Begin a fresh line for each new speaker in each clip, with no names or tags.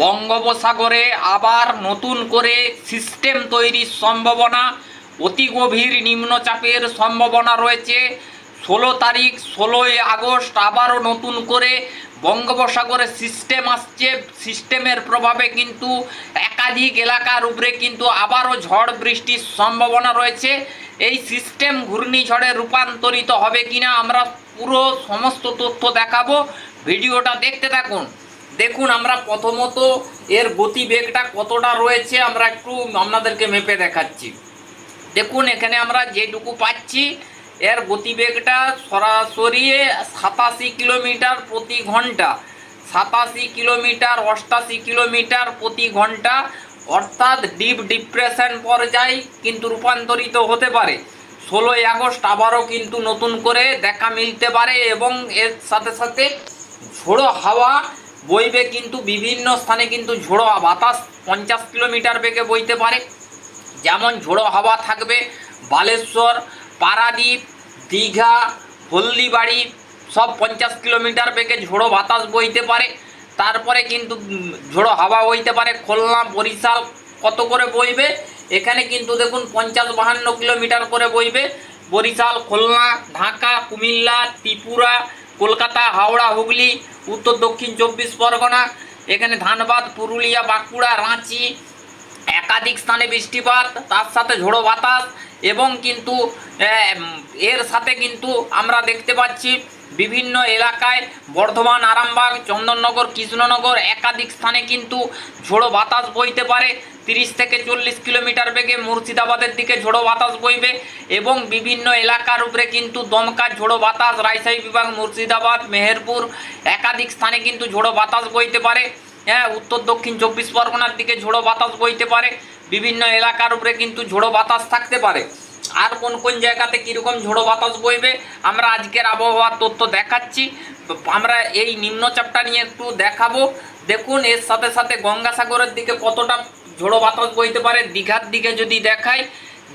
বঙ্গোপসাগরে আবার নতুন করে সিস্টেম তৈরির সম্ভাবনা। অতি গভীর নিম্নচাপের সম্ভাবনা রয়েছে। ষোলো তারিখ, ষোলোই আগস্ট আবারও নতুন করে বঙ্গোপসাগরে সিস্টেম আসছে। সিস্টেমের প্রভাবে কিন্তু একাধিক এলাকার উপরে কিন্তু আবারও ঝড় বৃষ্টির সম্ভাবনা রয়েছে। এই সিস্টেম ঘূর্ণিঝড়ে রূপান্তরিত হবে কিনা আমরা পুরো সমস্ত তথ্য দেখাবো। ভিডিওটা দেখতে থাকুন। দেখুন, আমরা প্রথমত এর গতিবেগটা কতটা রয়েছে আমরা একটু আপনাদেরকে মেপে দেখাচ্ছি। দেখুন, এখানে আমরা যেটুকু পাচ্ছি, এর গতিবেগটা সরাসরি সাতাশি কিলোমিটার প্রতি ঘণ্টা, সাতাশি কিলোমিটার, অষ্টাশি কিলোমিটার প্রতি ঘণ্টা, অর্থাৎ ডিপ ডিপ্রেশন পর্যায়ে কিন্তু রূপান্তরিত হতে পারে। ষোলোই আগস্ট আবারও কিন্তু নতুন করে দেখা মিলতে পারে এবং এর সাথে সাথে ঝোড়ো হাওয়া বইবে কিন্তু বিভিন্ন স্থানে কিন্তু ঝোড়ো বাতাস পঞ্চাশ কিলোমিটার বেগে বইতে পারে। যেমন ঝোড়ো হাওয়া থাকবে বালেশ্বর, পারাদ্বীপ, দীঘা, হলদিবাড়ি, সব পঞ্চাশ কিলোমিটার বেগে ঝোড়ো বাতাস বইতে পারে। তারপরে কিন্তু ঝোড়ো হাওয়া বইতে পারে। খুলনা, বরিশাল কত করে বইবে? এখানে কিন্তু দেখুন পঞ্চাশ বাহান্ন কিলোমিটার করে বইবে। বরিশাল, খুলনা, ঢাকা, কুমিল্লা, ত্রিপুরা, কলকাতা, হাওড়া, হুগলি উত্তর দক্ষিণ চব্বিশ পরগনা, এখানে ধানবাদ, পুরুলিয়া, বাঁকুড়া, রাঁচি, একাধিক স্থানে বৃষ্টিপাত, তার সাথে ঝোড়ো বাতাস এবং কিন্তু এর সাথে কিন্তু আমরা দেখতে পাচ্ছি বিভিন্ন এলাকায় বর্ধমান, আরামবাগ, চন্দননগর, কৃষ্ণনগর একাধিক স্থানে কিন্তু ঝোড়ো বাতাস বইতে পারে। তিরিশ থেকে চল্লিশ কিলোমিটার বেগে মুর্শিদাবাদের দিকে ঝোড়ো বাতাস বইবে এবং বিভিন্ন এলাকার উপরে কিন্তু দমকা ঝোড়ো বাতাস, রাজশাহী বিভাগ, মুর্শিদাবাদ, মেহেরপুর একাধিক স্থানে কিন্তু ঝোড়ো বাতাস বইতে পারে। হ্যাঁ উত্তর, দক্ষিণ চব্বিশ পরগনার দিকে ঝোড়ো বাতাস বইতে পারে। বিভিন্ন এলাকার উপরে কিন্তু ঝোড়ো বাতাস থাকতে পারে। আর কোন কোন জায়গাতে কীরকম ঝোড়ো বাতাস বইবে, আমরা আজকের আবহাওয়ার তথ্য দেখাচ্ছি। আমরা এই নিম্নচাপটা নিয়ে একটু দেখাবো। দেখুন, এর সাথে সাথে গঙ্গাসাগরের দিকে কতটা ঝোড়ো বাতাস বইতে পারে, দীঘার দিকে যদি দেখাই,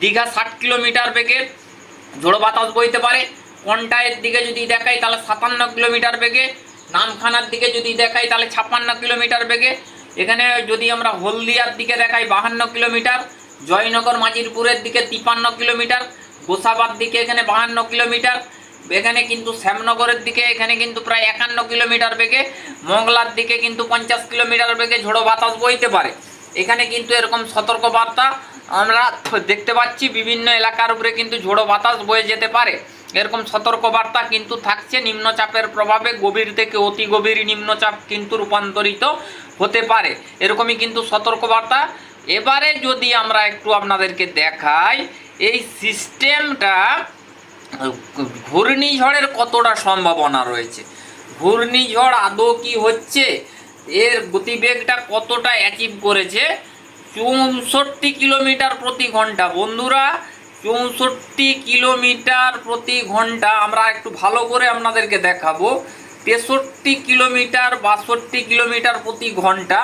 দীঘা ষাট কিলোমিটার বেগে ঝোড়ো বাতাস বইতে পারে, কন্টায়ের দিকে যদি দেখাই তাহলে সাতান্ন কিলোমিটার বেগে, নামখানার দিকে যদি দেখাই তাহলে ছাপ্পান্ন কিলোমিটার বেগে, এখানে যদি আমরা হলদিয়ার দিকে দেখাই বাহান্ন কিলোমিটার, জয়নগর মাজিরপুরের দিকে তিপান্ন কিলোমিটার, গোসাবার দিকে এখানে বাহান্ন কিলোমিটার, এখানে কিন্তু শ্যামনগরের দিকে এখানে কিন্তু প্রায় একান্ন কিলোমিটার বেগে, মংলার দিকে কিন্তু পঞ্চাশ কিলোমিটার বেগে ঝোড়ো বাতাস বইতে পারে। এখানে কিন্তু এরকম সতর্ক বার্তা আমরা দেখতে পাচ্ছি, বিভিন্ন এলাকার উপরে কিন্তু ঝোড়ো বাতাস বয়ে যেতে পারে। এরকম সতর্ক বার্তা কিন্তু থাকছে, নিম্নচাপের প্রভাবে গভীর থেকে অতি গভীর নিম্নচাপ কিন্তু রূপান্তরিত হতে পারে। এরকমই কিন্তু সতর্ক বার্তা এবারে যদি আমরা একটু আপনাদেরকে দেখাই, এই সিস্টেমটা ঘূর্ণিঝড়ের কতটা সম্ভাবনা রয়েছে? ঘূর্ণিঝড় আদৌ কি হচ্ছে? এর গতিবেগটা কতটা অ্যাচিভ করেছে? চৌষট্টি কিলোমিটার প্রতি ঘণ্টা। বন্ধুরা, চৌষট্টি কিলোমিটার প্রতি ঘণ্টা আমরা একটু ভালো করে আপনাদেরকে দেখাবো। তেষট্টি কিলোমিটার, বাষট্টি কিলোমিটার প্রতি ঘণ্টা।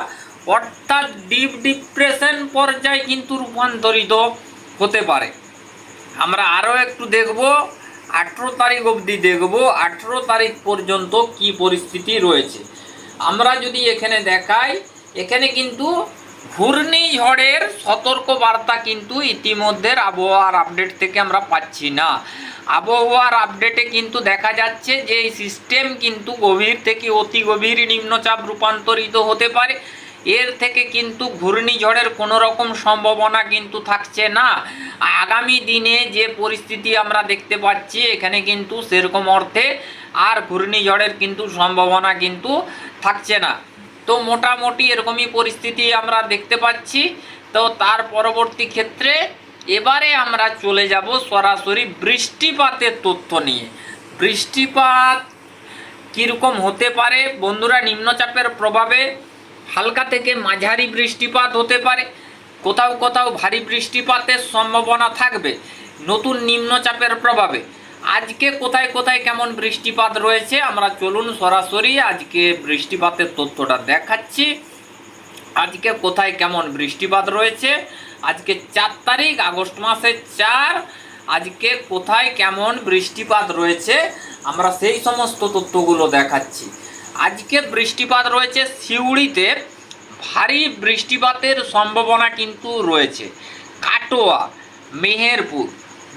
অর্থাৎ ডিপ ডিপ্রেশন পর্যায়ে কিন্তু রূপান্তরিত হতে পারে। আমরা আরও একটু দেখব, আঠেরো তারিখ অবধি দেখব, আঠেরো তারিখ পর্যন্ত কি পরিস্থিতি রয়েছে। আমরা যদি এখানে দেখাই, এখানে কিন্তু ঘূর্ণিঝড়ের সতর্ক বার্তা কিন্তু ইতিমধ্যে আবহাওয়ার আপডেট থেকে আমরা পাচ্ছি না। আবহাওয়ার আপডেটে কিন্তু দেখা যাচ্ছে যে এই সিস্টেম কিন্তু গভীর থেকে অতি গভীর নিম্নচাপ রূপান্তরিত হতে পারে। এর থেকে কিন্তু ঘূর্ণিঝড়ের কোনো রকম সম্ভাবনা কিন্তু থাকছে না। আগামী দিনে যে পরিস্থিতি আমরা দেখতে পাচ্ছি, এখানে কিন্তু সেরকম অর্থে আর ঘূর্ণিঝড়ের কিন্তু সম্ভাবনা কিন্তু থাকছে না। তো মোটামুটি এরকমই পরিস্থিতি আমরা দেখতে পাচ্ছি। তো তার পরবর্তী ক্ষেত্রে এবারে আমরা চলে যাব সরাসরি বৃষ্টিপাতের তথ্য নিয়ে। বৃষ্টিপাত কীরকম হতে পারে? বন্ধুরা, নিম্নচাপের প্রভাবে হালকা থেকে মাঝারি বৃষ্টিপাত হতে পারে। কোথাও কোথাও ভারী বৃষ্টিপাতের সম্ভাবনা থাকবে। নতুন নিম্নচাপের প্রভাবে। আজকে কোথায় কোথায় কেমন বৃষ্টিপাত রয়েছে, আমরা চলুন সরাসরি আজকে বৃষ্টিপাতের তথ্যটা দেখাচ্ছি। আজকে কোথায় কেমন বৃষ্টিপাত রয়েছে, আজকে চার তারিখ, আগস্ট মাসের চার, আজকে কোথায় কেমন বৃষ্টিপাত রয়েছে, আমরা সেই সমস্ত তথ্যগুলো দেখাচ্ছি। আজকে বৃষ্টিপাত রয়েছে সিউড়িতে, ভারী বৃষ্টিপাতের সম্ভাবনা কিন্তু রয়েছে। কাটোয়া, মেহেরপুর,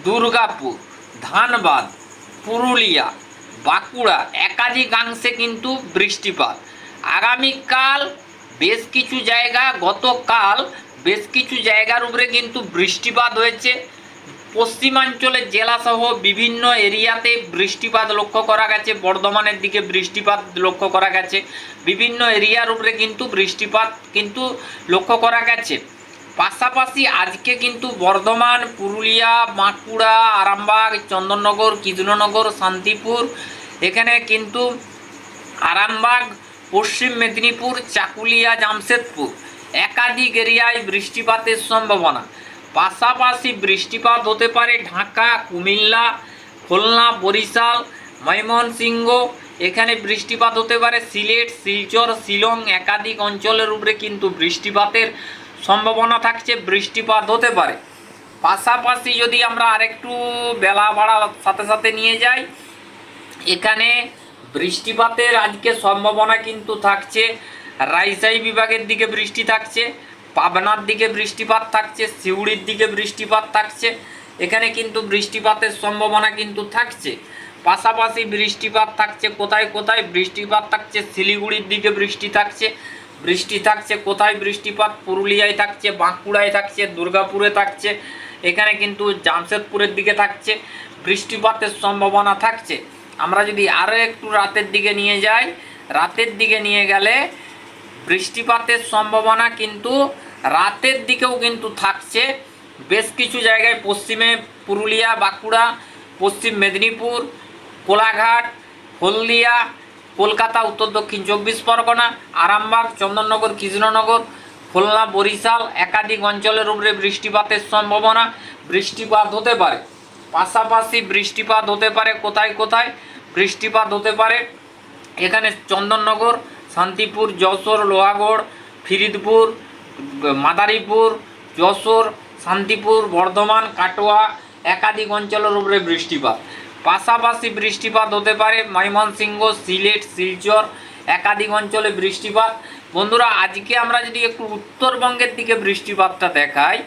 দুর্গাপুর ধানবাদ, পুরুলিয়া, বাঁকুড়া একাধিকাংশে কিন্তু বৃষ্টিপাত। আগামীকাল বেশ কিছু জায়গা, গতকাল বেশ কিছু জায়গার উপরে কিন্তু বৃষ্টিপাত হয়েছে। পশ্চিমাঞ্চলের জেলাসহ বিভিন্ন এরিয়াতে বৃষ্টিপাত লক্ষ্য করা গেছে, বর্ধমানের দিকে বৃষ্টিপাত লক্ষ্য করা গেছে। বিভিন্ন এরিয়ার উপরে কিন্তু বৃষ্টিপাত কিন্তু লক্ষ্য করা গেছে। পাশাপাশি আজকে কিন্তু বর্ধমান, পুরুলিয়া, বাঁকুড়া, আরামবাগ, চন্দননগর কৃষ্ণনগর শান্তিপুর, এখানে কিন্তু আরামবাগ, পশ্চিম মেদিনীপুর, চাকুলিয়া, জামশেদপুর। একাধিক এরিয়ায় বৃষ্টিপাতের সম্ভাবনা। পাশাপাশি বৃষ্টিপাত হতে পারে ঢাকা, কুমিল্লা, খুলনা, বরিশাল, ময়মনসিংহ। এখানে বৃষ্টিপাত হতে পারে সিলেট, শিলচর, শিলং। একাধিক অঞ্চলের উপরে কিন্তু বৃষ্টিপাতের সম্ভাবনা থাকছে, বৃষ্টিপাত হতে পারে। পাশাপাশি যদি আমরা আরেকটু বেলা বাড়ার সাথে সাথে নিয়ে যাই, এখানে বৃষ্টিপাতের আজকে সম্ভাবনা কিন্তু থাকছে। রাজশাহী বিভাগের দিকে বৃষ্টি থাকছে, পাবনার দিকে বৃষ্টিপাত থাকছে, সিউড়ির দিকে বৃষ্টিপাত থাকছে। এখানে কিন্তু বৃষ্টিপাতের সম্ভাবনা কিন্তু থাকছে। পাশাপাশি বৃষ্টিপাত থাকছে, কোথায় কোথায় বৃষ্টিপাত থাকছে, শিলিগুড়ির দিকে বৃষ্টি থাকছে। বৃষ্টি থাকছে, কোথায় বৃষ্টিপাত? পুরুলিয়ায় থাকছে, বাঁকুড়ায় থাকছে, দুর্গাপুরে থাকছে, এখানে কিন্তু জামশেদপুরের দিকে থাকছে, বৃষ্টিপাতের সম্ভাবনা থাকছে। আমরা যদি আরও একটু রাতের দিকে নিয়ে যাই, রাতের দিকে নিয়ে গেলে বৃষ্টিপাতের সম্ভাবনা কিন্তু রাতের দিকেও কিন্তু থাকছে। বেশ কিছু জায়গায় পশ্চিমে পুরুলিয়া, বাঁকুড়া, পশ্চিম মেদিনীপুর, কোলাঘাট, হলদিয়া কলকাতা, উত্তর দক্ষিণ চব্বিশ পরগনা, আরামবাগ, চন্দননগর, কৃষ্ণনগর, খুলনা, বরিশাল, একাধিক অঞ্চলের উপরে বৃষ্টিপাতের সম্ভাবনা বৃষ্টিপাত হতে পারে। পাশাপাশি বৃষ্টিপাত হতে পারে কোথায় কোথায়? বৃষ্টিপাত হতে পারে এখানে চন্দননগর, শান্তিপুর, যশোর, লোহাগড়, ফিরিদপুর, মাদারীপুর, যশোর, শান্তিপুর, বর্ধমান, কাটোয়া, একাধিক অঞ্চলের উপরে বৃষ্টিপাত। পাশাপাশি বৃষ্টিপাত হতে পারে, ময়মনসিংহ, সিলেট, শিলচর, একাধিক অঞ্চলে বৃষ্টিপাত। বন্ধুরা, আজকে আমরা যদি একটু উত্তরবঙ্গের দিকে বৃষ্টিপাতটা দেখাই,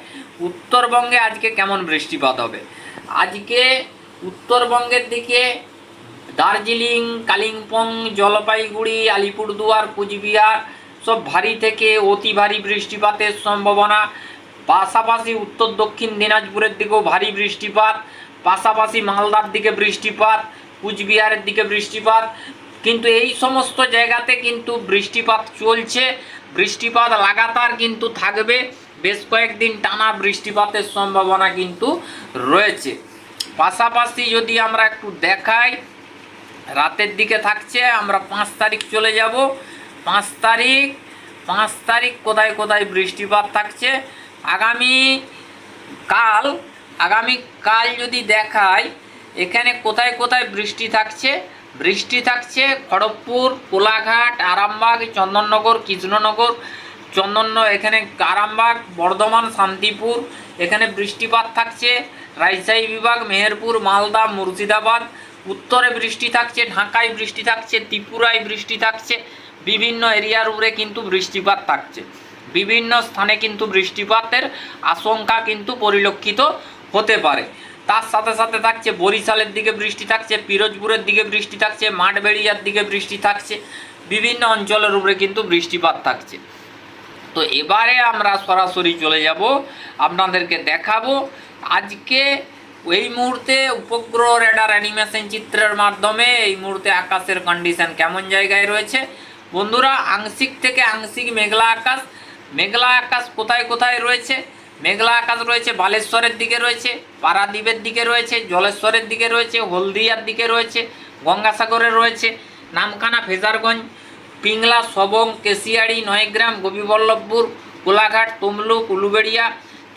উত্তরবঙ্গে আজকে কেমন বৃষ্টিপাত হবে? আজকে উত্তরবঙ্গের দিকে দার্জিলিং, কালিম্পং, জলপাইগুড়ি, আলিপুরদুয়ার, কুচবিহার সব ভারী থেকে অতি ভারী বৃষ্টিপাতের সম্ভাবনা। পাশাপাশি উত্তর দক্ষিণ দিনাজপুরের দিকেও ভারী বৃষ্টিপাত। পাশাপাশি মালদার দিকে বৃষ্টিপাত, কুচবিহারের দিকে বৃষ্টিপাত। কিন্তু এই সমস্ত জায়গাতে কিন্তু বৃষ্টিপাত চলছে। বৃষ্টিপাত লাগাতার কিন্তু থাকবে। বেশ কয়েকদিন টানা বৃষ্টিপাতের সম্ভাবনা কিন্তু রয়েছে। পাশাপাশি যদি আমরা একটু দেখাই, রাতের দিকে থাকছে, আমরা পাঁচ তারিখ চলে যাব। পাঁচ তারিখ পাঁচ তারিখ কোথায় কোথায় বৃষ্টিপাত থাকছে? আগামী কাল আগামী কাল যদি দেখাই, এখানে কোথায় কোথায় বৃষ্টি থাকছে? বৃষ্টি থাকছে খড়গপুর, কোলাঘাট, আরামবাগ, চন্দননগর, কৃষ্ণনগর চন্দন এখানে আরামবাগ, বর্ধমান, শান্তিপুর, এখানে বৃষ্টিপাত থাকছে। রাজশাহী বিভাগ, মেহেরপুর, মালদা, মুর্শিদাবাদ, উত্তরে বৃষ্টি থাকছে, ঢাকায় বৃষ্টি থাকছে, ত্রিপুরায় বৃষ্টি থাকছে, বিভিন্ন এরিয়ার উপরে কিন্তু বৃষ্টিপাত থাকছে। বিভিন্ন স্থানে কিন্তু বৃষ্টিপাতের আশঙ্কা কিন্তু পরিলক্ষিত হতে পারে। তার সাথে সাথে থাকছে বরিশালের দিকে বৃষ্টি থাকছে, পিরোজপুরের দিকে বৃষ্টি থাকছে, মাঠবেড়িয়ার দিকে বৃষ্টি থাকছে, বিভিন্ন অঞ্চলের উপরে কিন্তু বৃষ্টিপাত থাকছে। তো এবারে আমরা সরাসরি চলে যাব, আপনাদেরকে দেখাবো। আজকে এই মুহূর্তে উপগ্রহ রেডার অ্যানিমেশন চিত্রের মাধ্যমে এই মুহূর্তে আকাশের কন্ডিশন কেমন জায়গায় রয়েছে। বন্ধুরা, আংশিক থেকে আংশিক মেঘলা আকাশ। মেঘলা আকাশ কোথায় কোথায় রয়েছে? মেঘলা আকাশ রয়েছে, বালেশ্বরের দিকে রয়েছে, পারাদ্বীপের দিকে রয়েছে, জলেশ্বরের দিকে রয়েছে, হলদিয়ার দিকে রয়েছে, গঙ্গাসাগরে রয়েছে, নামখানা, ফেজারগঞ্জ, পিংলা, সবং, কেশিয়াড়ি, নয়গ্রাম, গোপীবল্লভপুর, কোলাঘাট, তমলুক, উলুবেড়িয়া,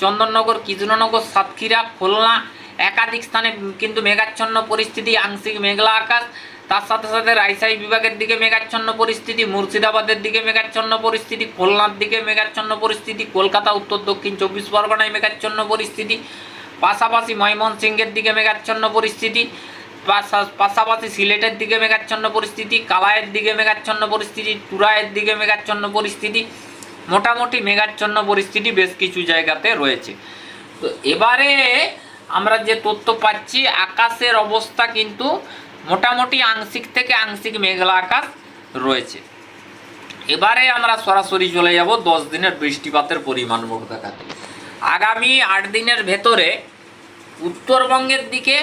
চন্দননগর, কৃষ্ণনগর, সাতক্ষীরা, খুলনা। একাধিক স্থানে কিন্তু মেঘাচ্ছন্ন পরিস্থিতি, আংশিক মেঘলা আকাশ। তার সাথে সাথে রাজশাহী বিভাগের দিকে মেঘাচ্ছন্ন পরিস্থিতি, মুর্শিদাবাদের দিকে মেঘাচ্ছন্ন পরিস্থিতি, খুলনার দিকে মেঘাচ্ছন্ন পরিস্থিতি, কলকাতা, উত্তর, দক্ষিণ, চব্বিশ পরগনায় মেঘাচ্ছন্ন পরিস্থিতি, পাশাপাশি ময়মনসিংহের দিকে মেঘাচ্ছন্ন পরিস্থিতি, পাশা- পাশাপাশি সিলেটের দিকে মেঘাচ্ছন্ন পরিস্থিতি কালায়ের দিকে মেঘাচ্ছন্ন পরিস্থিতি টুরাইয়ের দিকে মেঘাচ্ছন্ন পরিস্থিতি, মোটামুটি মেঘাচ্ছন্ন পরিস্থিতি বেশ কিছু জায়গাতে রয়েছে। তো এবারে আমরা যে তথ্য পাচ্ছি, আকাশের অবস্থা কিন্তু মোটামুটি আংশিক থেকে আংশিক মেঘলা আকাশ রয়েছে। এবারে আমরা সরাসরি চলে যাব দশ দিনের বৃষ্টিপাতের পরিমাণ মুখ দেখাতে। আগামী আট দিনের ভেতরে উত্তরবঙ্গের দিকে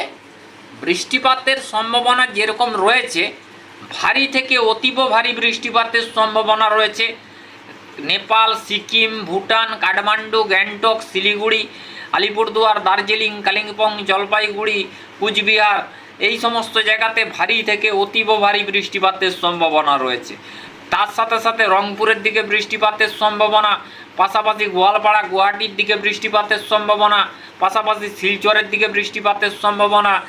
বৃষ্টিপাতের সম্ভাবনা যেরকম রয়েছে, ভারী থেকে অতীব ভারী বৃষ্টিপাতের সম্ভাবনা রয়েছে। নেপাল, সিকিম, ভুটান, কাঠমান্ডু, গ্যাংটক, শিলিগুড়ি, আলিপুরদুয়ার, দার্জিলিং, কালিম্পং, জলপাইগুড়ি, কুচবিহার এই সমস্ত জায়গাতে ভারী থেকে অতীব ভারী বৃষ্টিপাতের সম্ভাবনা রয়েছে। তার সাথে সাথে রংপুরের দিকে বৃষ্টিপাতের সম্ভাবনা, পাশাপাশি গোয়ালপাড়া, গুয়াহাটির দিকে বৃষ্টিপাতের সম্ভাবনা, পাশাপাশি শিলচরের দিকে বৃষ্টিপাতের সম্ভাবনা,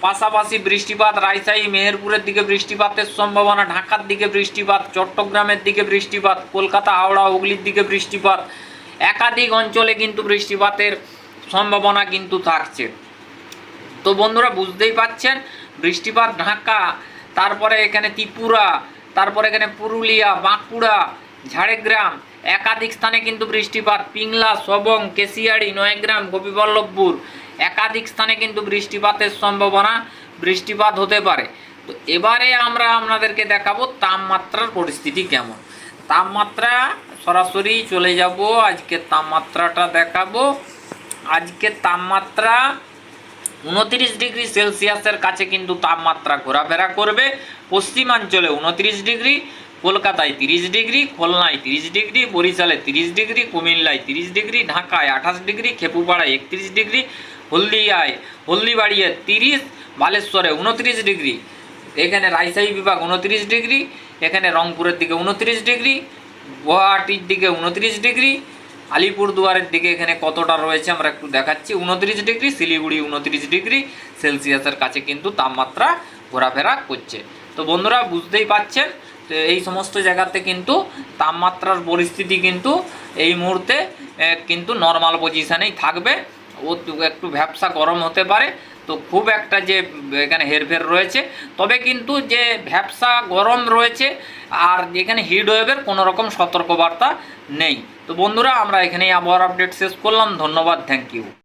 পাশাপাশি বৃষ্টিপাত রাজশাহী, মেহেরপুরের দিকে বৃষ্টিপাতের সম্ভাবনা, ঢাকার দিকে বৃষ্টিপাত, চট্টগ্রামের দিকে বৃষ্টিপাত, কলকাতা, হাওড়া, হুগলির দিকে বৃষ্টিপাত। একাধিক অঞ্চলে কিন্তু বৃষ্টিপাতের সম্ভাবনা কিন্তু থাকছে। তো বন্ধুরা বুঝতেই পাচ্ছেন, বৃষ্টিপাত ঢাকা, তারপরে এখানে ত্রিপুরা, তারপরে এখানে পুরুলিয়া, বাঁকুড়া, ঝাড়গ্রাম, একাধিক স্থানে কিন্তু বৃষ্টিপাত, পিংলা, সবং, কেশিয়াড়ি, নয়গ্রাম, গোপীবল্লভপুর, একাধিক স্থানে কিন্তু বৃষ্টিপাতের সম্ভাবনা, বৃষ্টিপাত হতে পারে। তো এবারে আমরা আপনাদেরকে দেখাবো তাপমাত্রার পরিস্থিতি কেমন। তাপমাত্রা, সরাসরি চলে যাব, আজকে তাপমাত্রাটা দেখাবো। আজকে তাপমাত্রা উনত্রিশ ডিগ্রি সেলসিয়াসের কাছে কিন্তু তাপমাত্রা ঘোরাফেরা করবে। পশ্চিমাঞ্চলে উনত্রিশ ডিগ্রি, কলকাতায় তিরিশ ডিগ্রি, খুলনায় তিরিশ ডিগ্রি, বরিশালে তিরিশ ডিগ্রি, কুমিল্লায় তিরিশ ডিগ্রি, ঢাকায় আঠাশ ডিগ্রি, খেপুপাড়ায় একত্রিশ ডিগ্রি, হলদিয়ায়, হলদিবাড়িয়ে তিরিশ, বালেশ্বরে উনত্রিশ ডিগ্রি, এখানে রাজশাহী বিভাগ উনত্রিশ ডিগ্রি, এখানে রংপুরের দিকে উনত্রিশ ডিগ্রি, গুয়াহাটির দিকে উনত্রিশ ডিগ্রি আলিপুরদুয়ারের দিকে এখানে কতটা রয়েছে আমরা একটু দেখাচ্ছি। উনত্রিশ ডিগ্রি, শিলিগুড়ি উনত্রিশ ডিগ্রি, সেলসিয়াসের কাছে কিন্তু তাপমাত্রা ঘোরাফেরা করছে। তো বন্ধুরা, বুঝতেই পাচ্ছেন এই সমস্ত জায়গাতে কিন্তু তাপমাত্রার পরিস্থিতি কিন্তু এই মুহূর্তে কিন্তু নর্মাল পজিশানেই থাকবে। ও একটু ব্যবসা গরম হতে পারে। তো খুব একটা যে, এখানে হেরফের রয়েছে। তবে কিন্তু যে ব্যবসা গরম রয়েছে, আর এখানে হিট ওয়েভের কোনো রকম সতর্কবার্তা নেই। তো বন্ধুরা আমরা এখানেই আবহাওয়ার আপডেট শেষ করলাম। ধন্যবাদ থ্যাংক ইউ